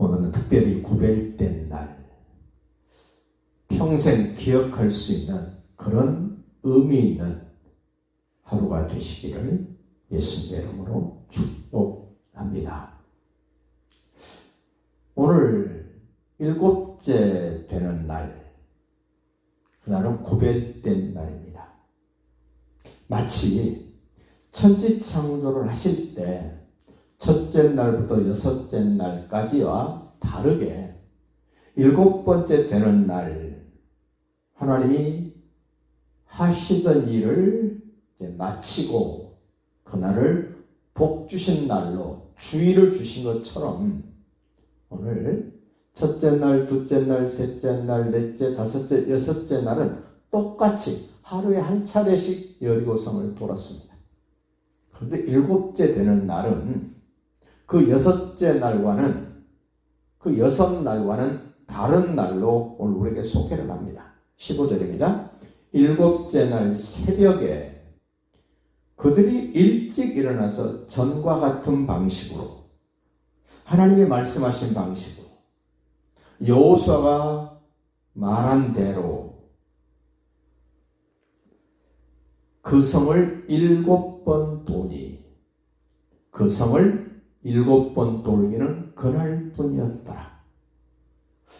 오늘은 특별히 구별된 날, 평생 기억할 수 있는 그런 의미 있는 하루가 되시기를 예수님의 이름으로 축복합니다. 오늘 일곱째 되는 날, 그날은 구별된 날입니다. 마치 천지 창조를 하실 때 첫째 날부터 여섯째 날까지와 다르게 일곱 번째 되는 날 하나님이 하시던 일을 마치고 그날을 복 주신 날로 주의를 주신 것처럼 오늘 첫째 날, 둘째 날, 셋째 날, 넷째, 다섯째, 여섯째 날은 똑같이 하루에 한 차례씩 여리고성을 돌았습니다. 그런데 일곱째 되는 날은 그 여섯째 날과는 그 여섯 날과는 다른 날로 오늘 우리에게 소개를 합니다. 15절입니다. 일곱째 날 새벽에 그들이 일찍 일어나서 전과 같은 방식으로 하나님이 말씀하신 방식으로 여호수아가 말한 대로 그 성을 일곱 번 도니 그 성을 일곱 번 돌기는 그날 뿐이었더라.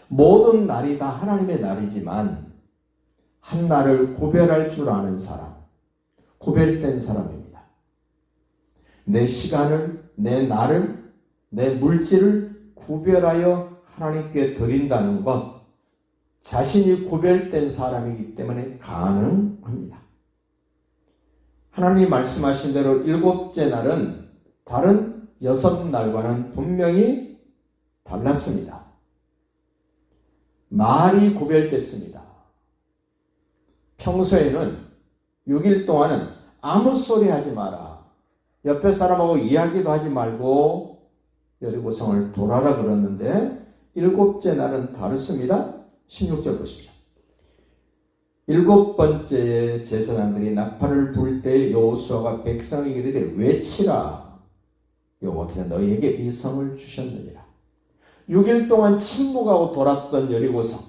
모든 날이 다 하나님의 날이지만 한 날을 구별할 줄 아는 사람, 구별된 사람입니다. 내 시간을, 내 날을, 내 물질을 구별하여 하나님께 드린다는 것, 자신이 구별된 사람이기 때문에 가능합니다. 하나님이 말씀하신 대로 일곱째 날은 다른 여섯 날과는 분명히 달랐습니다. 말이 구별됐습니다. 평소에는 6일 동안은 아무 소리 하지 마라. 옆에 사람하고 이야기도 하지 말고 여리고성을 돌아라 그랬는데 일곱째 날은 다릅니다. 16절 보십시오. 일곱 번째 제사장들이 나팔을 불 때 여호수아가 백성에게 이르되 외치라 여호와께서 너희에게 이 성을 주셨느니라. 6일 동안 침묵하고 돌았던 여리고성.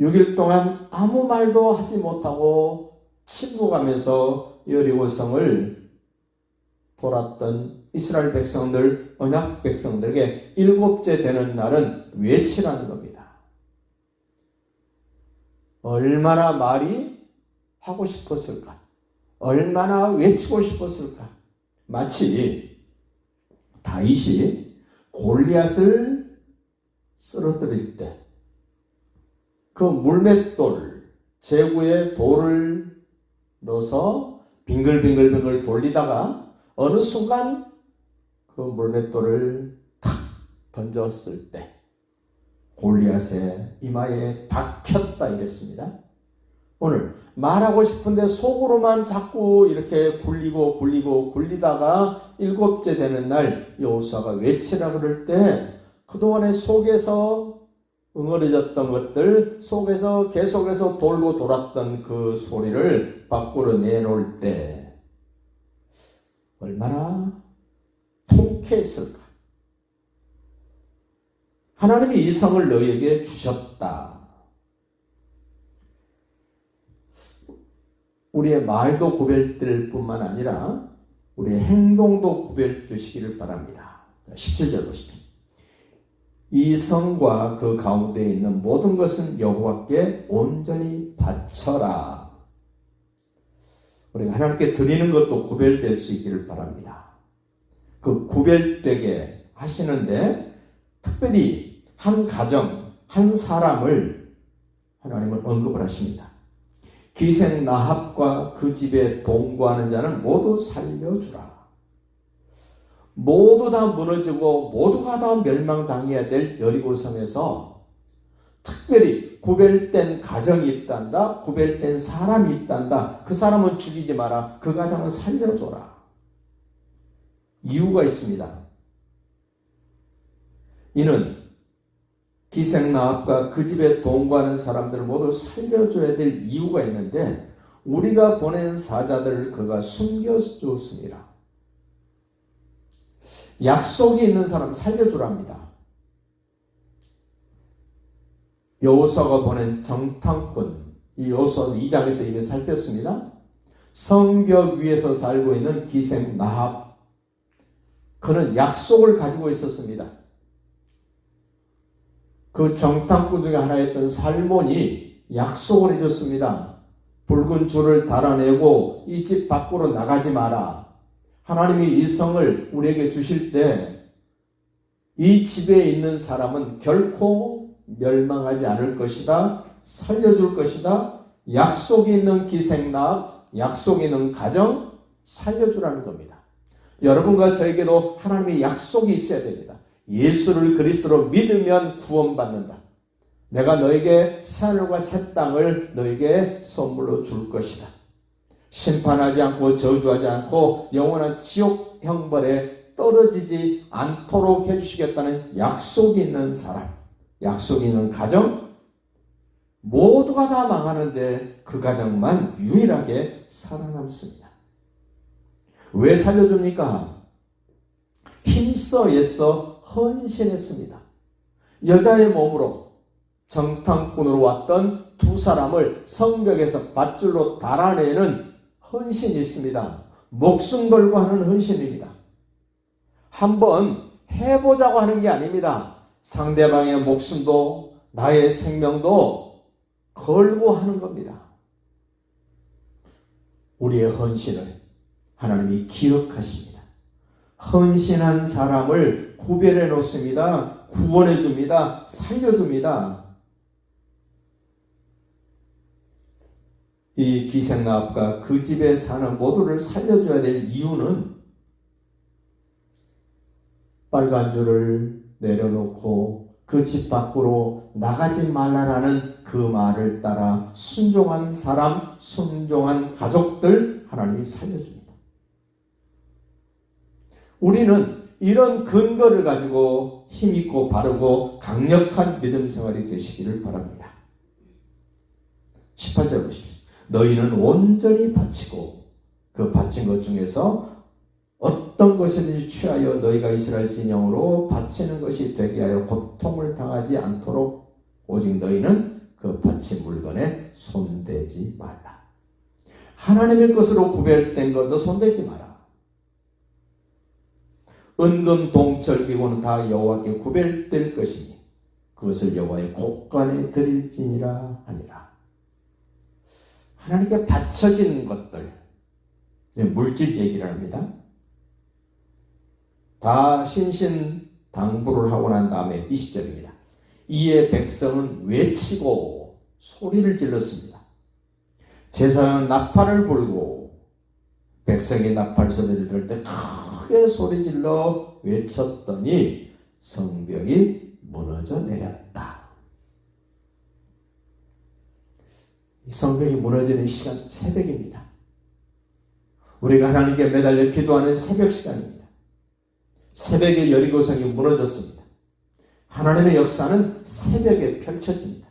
6일 동안 아무 말도 하지 못하고 침묵하면서 여리고성을 돌았던 이스라엘 백성들, 언약 백성들에게 일곱째 되는 날은 외치라는 겁니다. 얼마나 말이 하고 싶었을까? 얼마나 외치고 싶었을까? 마치 다윗이 골리앗을 쓰러뜨릴 때 그 물맷돌 제구에 돌을 넣어서 빙글빙글빙글 돌리다가 어느 순간 그 물맷돌을 탁 던졌을 때 골리앗의 이마에 박혔다 이랬습니다. 오늘 말하고 싶은데 속으로만 자꾸 이렇게 굴리고 굴리고 굴리다가 일곱째 되는 날 여호수아가 외치라 그럴 때 그동안에 속에서 응어려졌던 것들 속에서 계속해서 돌고 돌았던 그 소리를 밖으로 내놓을 때 얼마나 통쾌했을까? 하나님이 이 성을 너희에게 주셨다. 우리의 말도 구별될 뿐만 아니라 우리의 행동도 구별되시기를 바랍니다. 17절 보십시오. 이 성과 그 가운데 있는 모든 것은 여호와께 온전히 바쳐라. 우리가 하나님께 드리는 것도 구별될 수 있기를 바랍니다. 그 구별되게 하시는데 특별히 한 가정, 한 사람을 하나님은 언급을 하십니다. 기생 나합과 그 집에 동거하는 자는 모두 살려주라. 모두 다 무너지고 모두가 다 멸망당해야 될 여리고성에서 특별히 구별된 가정이 있단다. 구별된 사람이 있단다. 그 사람은 죽이지 마라. 그 가정은 살려줘라. 이유가 있습니다. 이는 기생나합과 그 집에 동거하는 사람들을 모두 살려줘야 될 이유가 있는데 우리가 보낸 사자들을 그가 숨겨주었습니다. 약속이 있는 사람 살려주랍니다. 여호수아가 보낸 정탐꾼 이 여호수아 2장에서 이미 살폈습니다. 성벽 위에서 살고 있는 기생 나합 그는 약속을 가지고 있었습니다. 그 정탐꾼 중에 하나였던 살몬이 약속을 해줬습니다. 붉은 줄을 달아내고 이 집 밖으로 나가지 마라. 하나님이 이 성을 우리에게 주실 때 이 집에 있는 사람은 결코 멸망하지 않을 것이다. 살려줄 것이다. 약속이 있는 기생납, 약속이 있는 가정 살려주라는 겁니다. 여러분과 저에게도 하나님의 약속이 있어야 됩니다. 예수를 그리스도로 믿으면 구원받는다. 내가 너에게 새하늘과 새 땅을 너에게 선물로 줄 것이다. 심판하지 않고 저주하지 않고 영원한 지옥 형벌에 떨어지지 않도록 해주시겠다는 약속이 있는 사람, 약속이 있는 가정, 모두가 다 망하는데 그 가정만 유일하게 살아남습니다. 왜 살려줍니까? 힘써 애써 헌신했습니다. 여자의 몸으로 정탐꾼으로 왔던 두 사람을 성벽에서 밧줄로 달아내는 헌신이 있습니다. 목숨 걸고 하는 헌신입니다. 한번 해보자고 하는 게 아닙니다. 상대방의 목숨도 나의 생명도 걸고 하는 겁니다. 우리의 헌신을 하나님이 기억하십니다. 헌신한 사람을 구별해 놓습니다. 구원해 줍니다. 살려 줍니다. 이 기생나합과 그 집에 사는 모두를 살려줘야 될 이유는 빨간 줄을 내려놓고 그 집 밖으로 나가지 말라라는 그 말을 따라 순종한 사람, 순종한 가족들 하나님이 살려줍니다. 우리는 이런 근거를 가지고 힘있고 바르고 강력한 믿음 생활이 되시기를 바랍니다. 18절 보십시오. 너희는 온전히 바치고 그 바친 것 중에서 어떤 것이든지 취하여 너희가 이스라엘 진영으로 바치는 것이 되게 하여 고통을 당하지 않도록 오직 너희는 그 바친 물건에 손대지 말라. 하나님의 것으로 구별된 것도 손대지 마라. 은금 동철 기구는 다 여호와께 구별될 것이니 그것을 여호와의 곳간에 드릴지니라 하니라. 하나님께 바쳐진 것들 물질 얘기를 합니다. 다 신신 당부를 하고 난 다음에 20절입니다. 이에 백성은 외치고 소리를 질렀습니다. 제사장은 나팔을 불고 백성이 나팔 소리를 들을 때 크게 소리 질러 외쳤더니 성벽이 무너져 내렸다. 이 성벽이 무너지는 시간 새벽입니다. 우리가 하나님께 매달려 기도하는 새벽 시간입니다. 새벽에 여리고성이 무너졌습니다. 하나님의 역사는 새벽에 펼쳐집니다.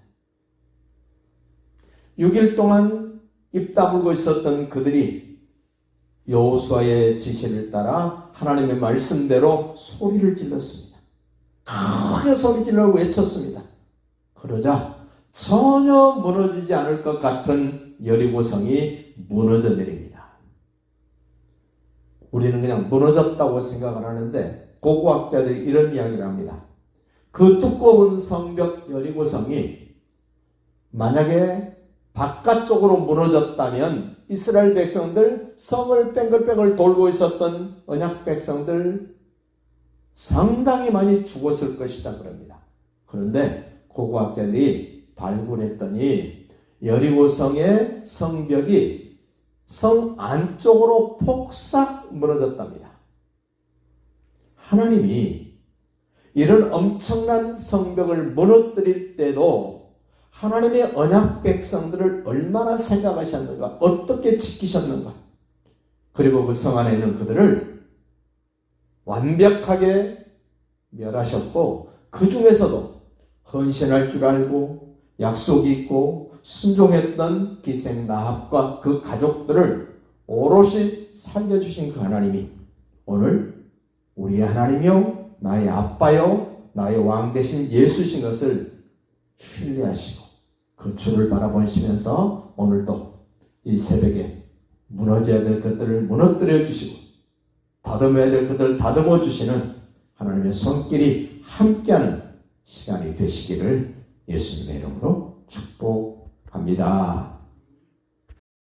6일 동안 입 다물고 있었던 그들이 여호수아의 지시를 따라 하나님의 말씀대로 소리를 질렀습니다. 크게 소리 질러 외쳤습니다. 그러자 전혀 무너지지 않을 것 같은 여리고성이 무너져 내립니다. 우리는 그냥 무너졌다고 생각을 하는데 고고학자들이 이런 이야기를 합니다. 그 두꺼운 성벽 여리고성이 만약에 바깥쪽으로 무너졌다면 이스라엘 백성들 성을 뺑글뺑글 돌고 있었던 언약 백성들 상당히 많이 죽었을 것이다 그럽니다. 그런데 고고학자들이 발굴했더니 여리고성의 성벽이 성 안쪽으로 폭삭 무너졌답니다. 하나님이 이런 엄청난 성벽을 무너뜨릴 때도 하나님의 언약 백성들을 얼마나 생각하셨는가, 어떻게 지키셨는가, 그리고 그 성 안에 있는 그들을 완벽하게 멸하셨고, 그 중에서도 헌신할 줄 알고, 약속이 있고, 순종했던 기생 나합과 그 가족들을 오롯이 살려주신 그 하나님이 오늘 우리의 하나님이요 나의 아빠요 나의 왕 대신 예수신 것을 신뢰하시고 그 주를 바라보시면서 오늘도 이 새벽에 무너져야 될 것들을 무너뜨려 주시고 다듬어야 될 것들을 다듬어 주시는 하나님의 손길이 함께하는 시간이 되시기를 예수님의 이름으로 축복합니다.